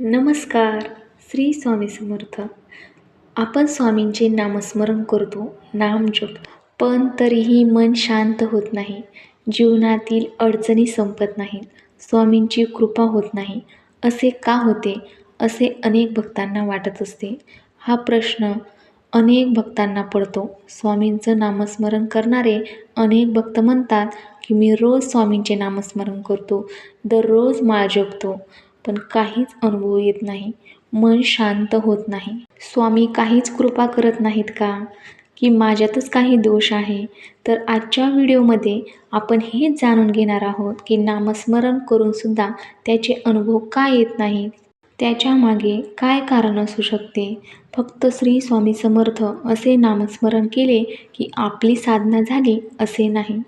नमस्कार श्री स्वामी समर्थ. आपण स्वामींचे नामस्मरण करतो नाम पण तरीही मन शांत होत नाही. जीवनातील अडचणी संपत नाहीत स्वामींची कृपा होत नाही. असे का होते असे अनेक भक्तांना वाटत असते. हा प्रश्न अनेक भक्तांना पडतो. स्वामींचं नामस्मरण करणारे अनेक भक्त म्हणतात की मी रोज स्वामींचे नामस्मरण करतो. दररोज माळ जपतो. पण काहीच अनुभव येत नाही. मन शांत होत नाही. स्वामी काहीच कृपा करत नाहीत का? की माझ्यातच काही दोष आहे? तर आजच्या व्हिडिओमध्ये आपण हेच जाणून घेणार आहोत की नामस्मरण करूनसुद्धा त्याचे अनुभव का येत नाहीत? त्याच्यामागे काय कारण असू शकते? फक्त श्री स्वामी समर्थ असे नामस्मरण केले की आपली साधना झाली असे नाही.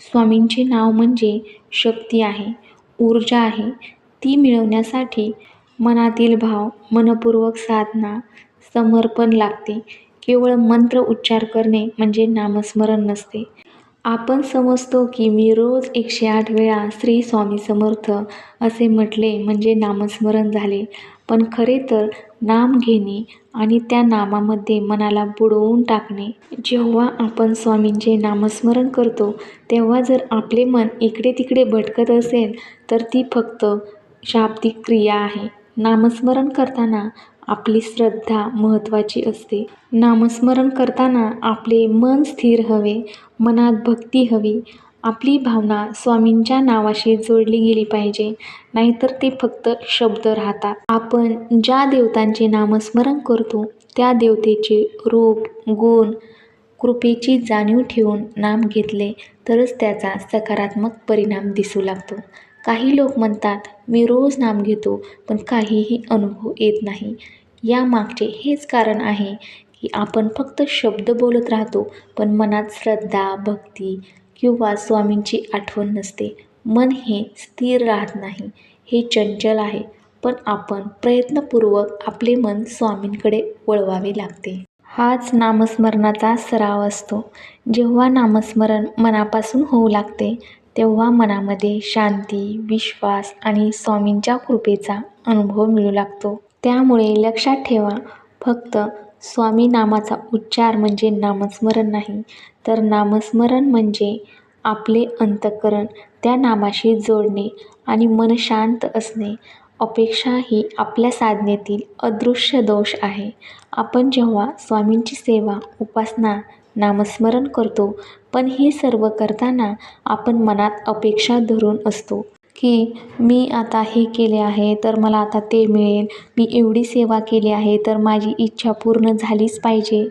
स्वामींचे नाव म्हणजे शक्ती आहे ऊर्जा आहे ती मिळवण्यासाठी मनातील भाव मनपूर्वक साधना समर्पण लागते. केवळ मंत्र उच्चार करणे म्हणजे नामस्मरण नसते. आपण समजतो की मी रोज एकशे आठ वेळा श्री स्वामी समर्थ असे म्हटले म्हणजे नामस्मरण झाले. पण खरे तर नाम घेणे आणि त्या नामामध्ये मनाला बुडवून टाकणे. जेव्हा आपण स्वामींचे नामस्मरण करतो तेव्हा जर आपले मन इकडे तिकडे भटकत असेल तर ती फक्त शाब्दिक क्रिया आहे. नामस्मरण करताना आपली श्रद्धा महत्त्वाची असते. नामस्मरण करताना आपले मन स्थिर हवे मनात भक्ती हवी. आपली भावना स्वामींच्या नावाशी जोडली गेली पाहिजे नाहीतर ते फक्त शब्द राहतात. आपण ज्या देवतांचे नामस्मरण करतो त्या देवतेचे रूप गुण कृपेची जाणीव ठेवून नाम घेतले तरच त्याचा सकारात्मक परिणाम दिसू लागतो. काही लोक म्हणतात मी रोज नाम घेतो पण काहीही अनुभव येत नाही. यामागचे हेच कारण आहे की आपण फक्त शब्द बोलत राहतो पण मनात श्रद्धा भक्ती किंवा स्वामींची आठवण नसते. मन हे स्थिर राहत नाही हे चंचल आहे पण आपण प्रयत्नपूर्वक आपले मन स्वामींकडे वळवावे लागते. हाच नामस्मरणाचा सराव असतो. जेव्हा नामस्मरण मनापासून होऊ लागते तेव्हा मनामध्ये शांती विश्वास आणि स्वामींच्या कृपेचा अनुभव मिळू लागतो. त्यामुळे लक्षात ठेवा फक्त स्वामी नामाचा उच्चार म्हणजे नामस्मरण नाही तर नामस्मरण म्हणजे आपले अंतःकरण त्या नामाशी जोडणे आणि मन शांत असणे. अपेक्षा ही आपल्या साधनेतील अदृश्य दोष आहे. आपण जेव्हा स्वामींची सेवा उपासना नामस्मरण करतो. पण हे सर्व करताना आपण मनात अपेक्षा धरून असतो की मी आता हे केले आहे तर मला आता ते मिळेल. मी एवढी सेवा केली आहे तर माझी इच्छा पूर्ण झालीच पाहिजे.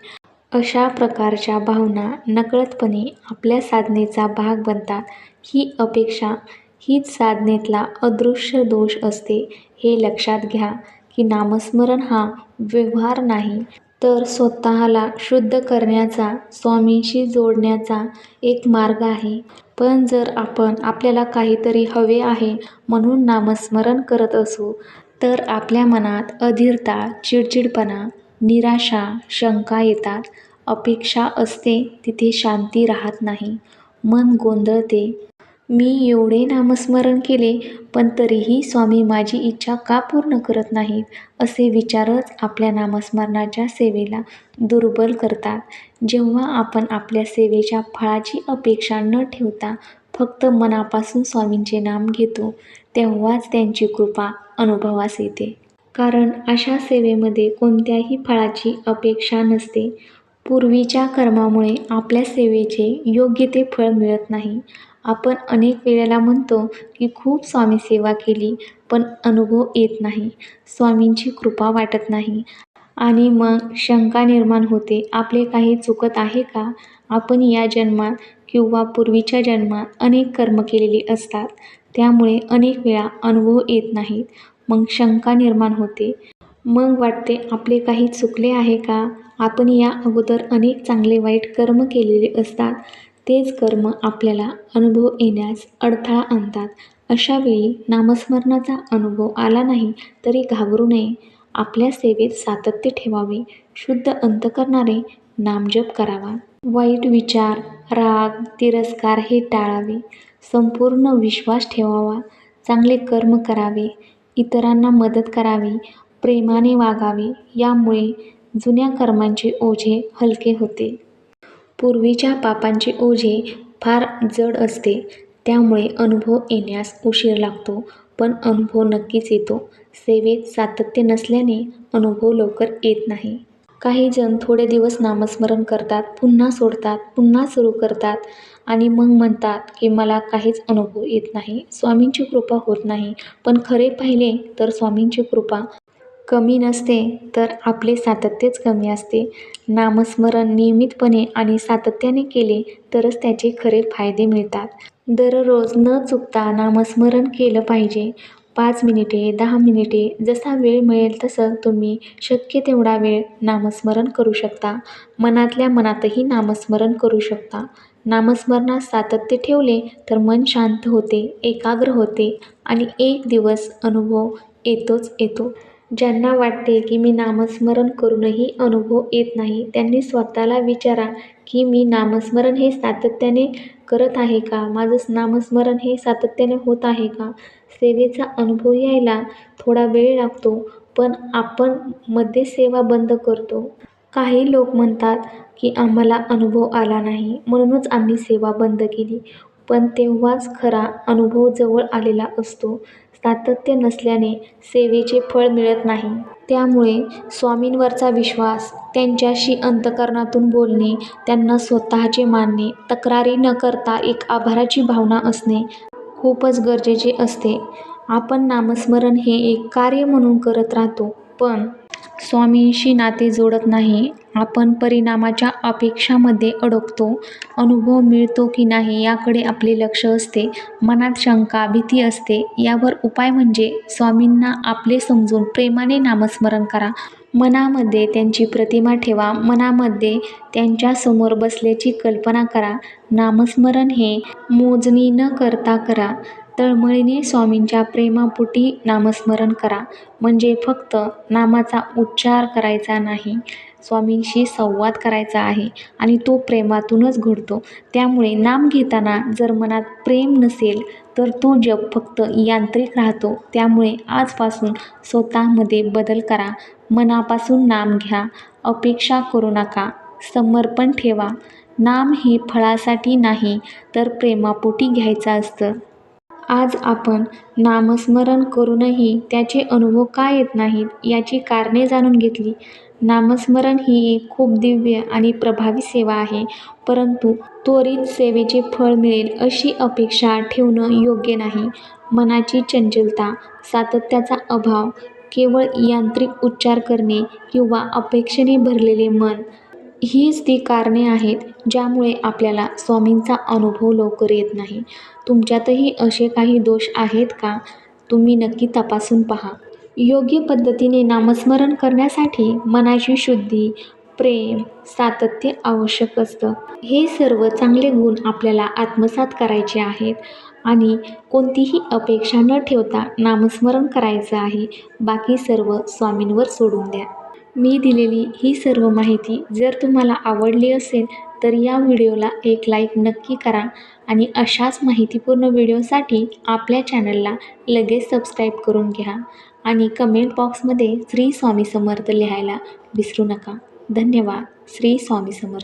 अशा प्रकारच्या भावना नकळतपणे आपल्या साधनेचा भाग बनतात. ही अपेक्षा हीच साधनेतला अदृश्य दोष असते. हे लक्षात घ्या की नामस्मरण हा व्यवहार नाही. तर स्वतःला शुद्ध करण्याचा स्वामींशी जोडण्याचा एक मार्ग आहे. पण जर आपण आपल्याला काहीतरी हवे आहे म्हणून नामस्मरण करत असू तर आपल्या मनात अधीरता चिडचिडपणा निराशा शंका येतात. अपेक्षा असते तिथे शांती राहत नाही. मन गोंधळते मी एवढे नामस्मरण केले पण तरीही स्वामी माझी इच्छा का पूर्ण करत नाहीत असे विचारच आपल्या नामस्मरणाच्या सेवेला दुर्बल करतात. जेव्हा आपण आपल्या सेवेच्या फळाची अपेक्षा न ठेवता फक्त मनापासून स्वामींचे नाम घेतो तेव्हाच त्यांची कृपा अनुभवास येते. कारण अशा सेवेमध्ये कोणत्याही फळाची अपेक्षा नसते. पूर्वीच्या कर्मामुळे आपल्या सेवेचे योग्य ते फळ मिळत नाही. आपण अनेक वेळेला म्हणतो की खूप स्वामी सेवा केली पण अनुभव येत नाही. स्वामींची कृपा वाटत नाही. आणि मग शंका निर्माण होते आपले काही चुकत आहे का? आपण या जन्मात किंवा पूर्वीच्या जन्मात अनेक कर्म केलेली असतात. त्यामुळे अनेक वेळा अनुभव येत नाहीत. मग शंका निर्माण होते. मग वाटते आपले काही चुकले आहे का? आपण या अगोदर अनेक चांगले वाईट कर्म केलेले असतात. तेच कर्म आपल्याला अनुभव येण्यास अडथळा आणतात. अशा वेळी नामस्मरणाचा अनुभव आला नाही तरी घाबरू नये. आपल्या सेवेत सातत्य ठेवावे. शुद्ध अंत करणारे नामजप करावा. वाईट विचार राग तिरस्कार हे टाळावे. संपूर्ण विश्वास ठेवावा. चांगले कर्म करावे. इतरांना मदत करावी. प्रेमाने वागावे. यामुळे जुन्या कर्मांचे ओझे हलके होते. पूर्वीच्या पापांचे ओझे फार जड असते. त्यामुळे अनुभव येण्यास उशीर लागतो पण अनुभव नक्कीच येतो. सेवेत सातत्य नसल्याने अनुभव लवकर येत नाही. काही जण थोडे दिवस नामस्मरण करतात पुन्हा सोडतात पुन्हा सुरू करतात आणि मग म्हणतात की मला काहीच अनुभव येत नाही. स्वामींची कृपा होत नाही. पण खरे पाहिले तर स्वामींची कृपा कमी नसते तर आपले सातत्यच कमी असते. नामस्मरण नियमितपणे आणि सातत्याने केले तरच त्याचे खरे फायदे मिळतात. दररोज न चुकता नामस्मरण केलं पाहिजे. पाच मिनिटे दहा मिनिटे जसा वेळ मिळेल तसं तुम्ही शक्य तेवढा वेळ नामस्मरण करू शकता. मनातल्या मनातही नामस्मरण करू शकता. नामस्मरणात सातत्य ठेवले तर मन शांत होते एकाग्र होते आणि एक दिवस अनुभव येतोच येतो. ज्यांना वाटते की मी नामस्मरण करूनही अनुभव येत नाही त्यांनी स्वतःला विचारा की मी नामस्मरण हे सातत्याने करत आहे का? माझं नामस्मरण हे सातत्याने होत आहे का? सेवेचा अनुभव यायला थोडा वेळ लागतो पण आपण मध्ये सेवा बंद करतो. काही लोक म्हणतात की आम्हाला अनुभव आला नाही म्हणूनच आम्ही सेवा बंद केली. पण तेव्हाच खरा अनुभव जवळ आलेला असतो. सातत्य नसल्याने सेवेचे फळ मिळत नाही. त्यामुळे स्वामींवरचा विश्वास त्यांच्याशी अंतकरणातून बोलणे त्यांना स्वतःचे मानणे तक्रारी न करता एक आभाराची भावना असणे खूपच गरजेचे असते. आपण नामस्मरण हे एक कार्य म्हणून करत राहतो पण स्वामींशी नाते जोडत नाही. आपण परिणामाच्या अपेक्षामध्ये अडकतो. अनुभव मिळतो की नाही याकडे आपले लक्ष असते. मनात शंका भीती असते. यावर उपाय म्हणजे स्वामींना आपले समजून प्रेमाने नामस्मरण करा. मनामध्ये त्यांची प्रतिमा ठेवा. मनामध्ये त्यांच्यासमोर बसल्याची कल्पना करा. नामस्मरण हे मोजणी न करता करा. तळमळीने स्वामींच्या प्रेमापोटी नामस्मरण करा. म्हणजे फक्त नामाचा उच्चार करायचा नाही स्वामींशी संवाद करायचा आहे आणि तो प्रेमातूनच घडतो. त्यामुळे नाम घेताना जर मनात प्रेम नसेल तर तो जप फक्त यांत्रिक राहतो. त्यामुळे आजपासून स्वतःमध्ये बदल करा. मनापासून नाम घ्या. अपेक्षा करू नका. समर्पण ठेवा. नाम हे फळासाठी नाही तर प्रेमापोटी घ्यायचं असतं. आज आपण नामस्मरण करूनही त्याचे अनुभव का येत नाहीत याची कारणे जाणून घेतली. नामस्मरण ही एक खूप दिव्य आणि प्रभावी सेवा आहे परंतु त्वरित सेवेचे फळ मिळेल अशी अपेक्षा ठेवणं योग्य नाही. मनाची चंचलता सातत्याचा अभाव केवळ यांत्रिक उच्चार करणे किंवा अपेक्षेने भरलेले मन हीच ती कारणे आहेत ज्यामुळे आपल्याला स्वामींचा अनुभव लवकर येत नाही. तुमच्यातही असे काही दोष आहेत का? तुम्ही नक्की तपासून पहा. योग्य पद्धतीने नामस्मरण करण्यासाठी मनाची शुद्धी प्रेम सातत्य आवश्यक असतं. हे सर्व चांगले गुण आपल्याला आत्मसात करायचे आहेत आणि कोणतीही अपेक्षा न ठेवता नामस्मरण करायचं आहे. बाकी सर्व स्वामींवर सोडून द्या. मी दिलेली ही सर्व माहिती जर तुम्हाला आवडली असेल तर या व्हिडिओला एक लाईक नक्की करा आणि अशाच माहितीपूर्ण व्हिडिओसाठी आपल्या चॅनलला लगेच सबस्क्राईब करून घ्या आणि कमेंट बॉक्समध्ये श्री स्वामी समर्थ लिहायला विसरू नका. धन्यवाद. श्री स्वामी समर्थ.